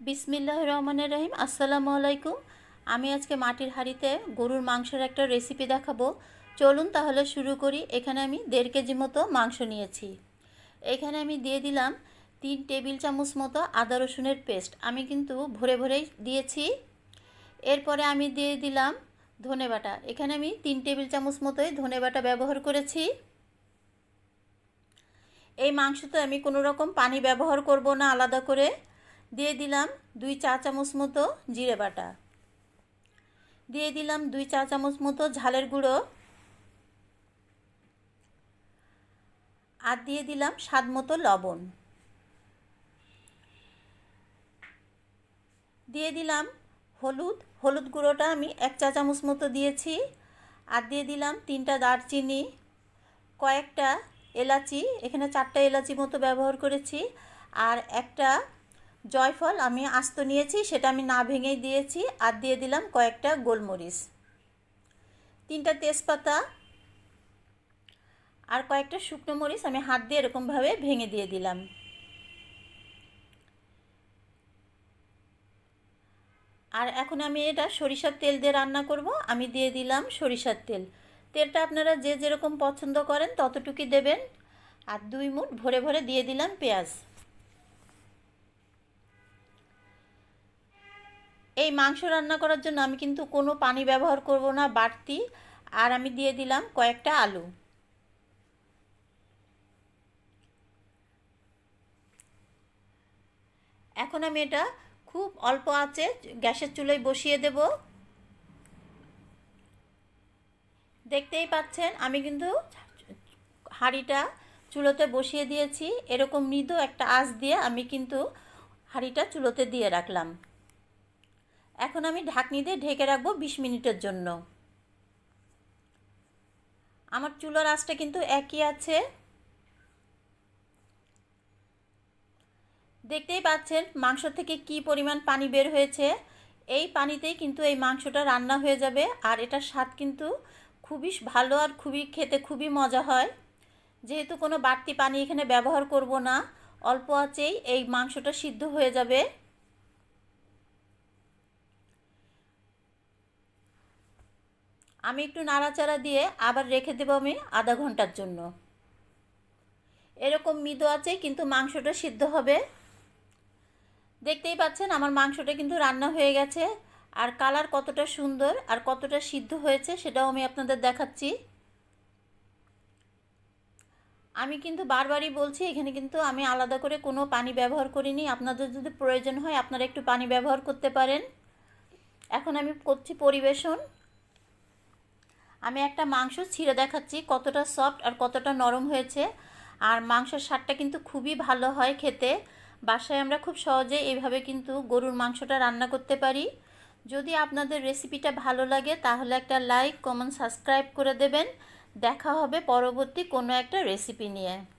বিসমিল্লাহ রহমানের রহিম, আসসালামু আলাইকুম। আমি আজকে মাটির হাঁড়িতে গরুর মাংসের একটা রেসিপি দেখাবো। চলুন তাহলে শুরু করি। এখানে আমি দেড় কেজি মতো মাংস নিয়েছি। এখানে আমি দিয়ে দিলাম তিন টেবিল চামচ মতো আদা রসুনের পেস্ট। আমি কিন্তু ভরে ভরেই দিয়েছি। এরপরে আমি দিয়ে দিলাম ধনে বাটা। এখানে আমি তিন টেবিল চামচ মতোই ধনে বাটা ব্যবহার করেছি। এই মাংসতে আমি কোনো রকম পানি ব্যবহার করব না আলাদা করে। দিয়ে দিলাম দুই চা চামচ মতো জিরে বাটা। দিয়ে দিলাম দুই চা চামচ মতো ঝালের গুঁড়ো। আর দিয়ে দিলাম স্বাদ মতো লবণ। দিয়ে দিলাম হলুদ হলুদ গুঁড়োটা আমি এক চা চামচ মতো দিয়েছি। আর দিয়ে দিলাম তিনটা দারচিনি, কয়েকটা এলাচি, এখানে চারটা এলাচি মতো ব্যবহার করেছি। আর একটা জয়ফল, আমি আস্ত নিয়েছি, সেটা আমি না ভেঙেই দিয়েছি, আর দিয়ে দিলাম কয়েকটা গোলমরিচ। তিনটা তেজপাতা আর কয়েকটা শুকনো মরিচ আমি হাত দিয়ে এরকমভাবে ভেঙে দিয়ে দিলাম। আর এখন আমি এটা সরিষার তেল দিয়ে রান্না করব। আমি দিয়ে দিলাম সরিষার তেল। তেলটা আপনারা যে যেরকম পছন্দ করেন ততটুকুই দেবেন। আর দুই মুঠ ভরে ভরে দিয়ে দিলাম পেঁয়াজ। এই মাংস রান্না করার জন্য আমি কিন্তু কোনো পানি ব্যবহার করব না, বাড়তি। আর আমি দিয়ে দিলাম কয়েকটা আলু। এখন আমি এটা খুব অল্প আছে গ্যাসের চুলোয় বসিয়ে দেব। দেখতেই পাচ্ছেন, আমি কিন্তু হাঁড়িটা চুলোতে বসিয়ে দিয়েছি। এরকম মৃদু একটা আঁচ দিয়ে আমি কিন্তু হাঁড়িটা চুলোতে দিয়ে রাখলাম। এখন আমি ঢাকনি দিয়ে ঢেকে রাখব বিশ মিনিটের জন্য। আমার চুলোর আঁচটা কিন্তু একই আছে। দেখতেই পাচ্ছেন মাংস থেকে কি পরিমাণ পানি বের হয়েছে। এই পানিতেই কিন্তু এই মাংসটা রান্না হয়ে যাবে আর এটার স্বাদ কিন্তু খুবই ভালো আর খুবই খেতে খুবই মজা হয়। যেহেতু কোনো বাড়তি পানি এখানে ব্যবহার করব না, অল্প আছেই এই মাংসটা সিদ্ধ হয়ে যাবে। আমি একটু নাড়াচাড়া দিয়ে আবার রেখে দেবো আমি আধা ঘণ্টার জন্য। এরকম মৃদু আছে, কিন্তু মাংসটা সিদ্ধ হবে। দেখতেই পাচ্ছেন, আমার মাংসটা কিন্তু রান্না হয়ে গেছে। আর কালার কতটা সুন্দর আর কতটা সিদ্ধ হয়েছে সেটাও আমি আপনাদের দেখাচ্ছি। আমি কিন্তু বারবারই বলছি, এখানে কিন্তু আমি আলাদা করে কোনো পানি ব্যবহার করিনি। আপনাদের যদি প্রয়োজন হয়, আপনারা একটু পানি ব্যবহার করতে পারেন। এখন আমি করছি পরিবেশন। আমি একটা মাংস ছিঁড়ে দেখাচ্ছি, কতটা সফট আর কতটা নরম হয়েছে। আর মাংসের স্বাদটা কিন্তু খুবই ভালো হয় খেতে। বাসায় আমরা খুব সহজে এইভাবে কিন্তু গরুর মাংসটা রান্না করতে পারি। যদি আপনাদের রেসিপিটা ভালো লাগে, তাহলে একটা লাইক কমেন্ট সাবস্ক্রাইব করে দেবেন। দেখা হবে পরবর্তী কোনো একটা রেসিপি নিয়ে।